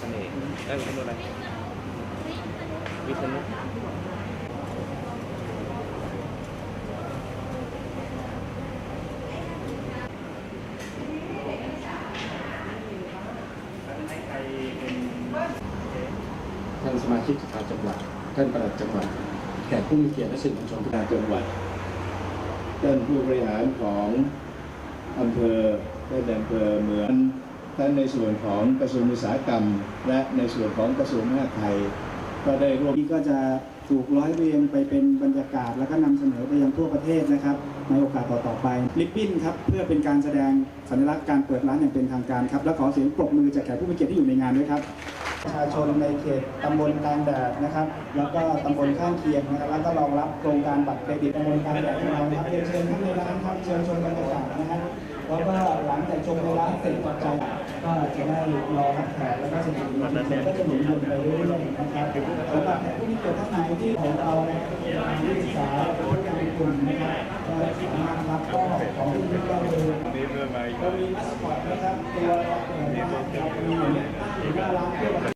เสน่ห์ได้เป็นอะไรวิษณุท่านสมาชิกสภาจังหวัด ท่านประหลัดจังหวัด แขกผู้มีเกียรติและสื่อมวลชนทุกท่านจังหวัด ท่านผู้บริหารของอำเภอท่านในอำเภอเมือง ท่านในส่วนของกระทรวงอุตสาหกรรม และในส่วนของกระทรวงมหาดไทย ก็ได้ร่วมนี้ก็จะถูกร้อยเรียงไปเป็นบรรยากาศ แล้วก็นำเสนอไปยังทั่วประเทศนะครับ ในโอกาสต่อๆไปลิปบิ้นครับเพื่อเป็นการแสดงสัญลักษณ์การเปิดร้านอย่างเป็นทางการครับและขอเสียงปรบมือจากแขกผู้มีเกียรติที่อยู่ในงานด้วยครับประชาชนในเขตตำบลกลางแดดนะครับ แล้วก็ตำบลข้างเคียงนะครับ แล้วก็รองรับโครงการบัตรเครดิตตำบลกลางแดดของเราครับเรียนเชิญท่านในร้านครับเชิญชมบรรยากาศนะครับแล้วก็หลังจากชมในร้านเสร็จก็จะก็ จะได้รอรับแขกแล้วก็สนุกสนานก็จะหมุนวนไปเรื่อยๆนะครับสำหรับแขกผู้มีเกียรติท่านไหนที่ของเรานะครับเป็นการศึกษาผู้การกลุ่มนะครับก็สามารถรับก็ของที่ยึดได้เลยเรามีมาสคอตนะครับตัวเอ่อนะครับเรามีอยู่น้าร้านเพื่อ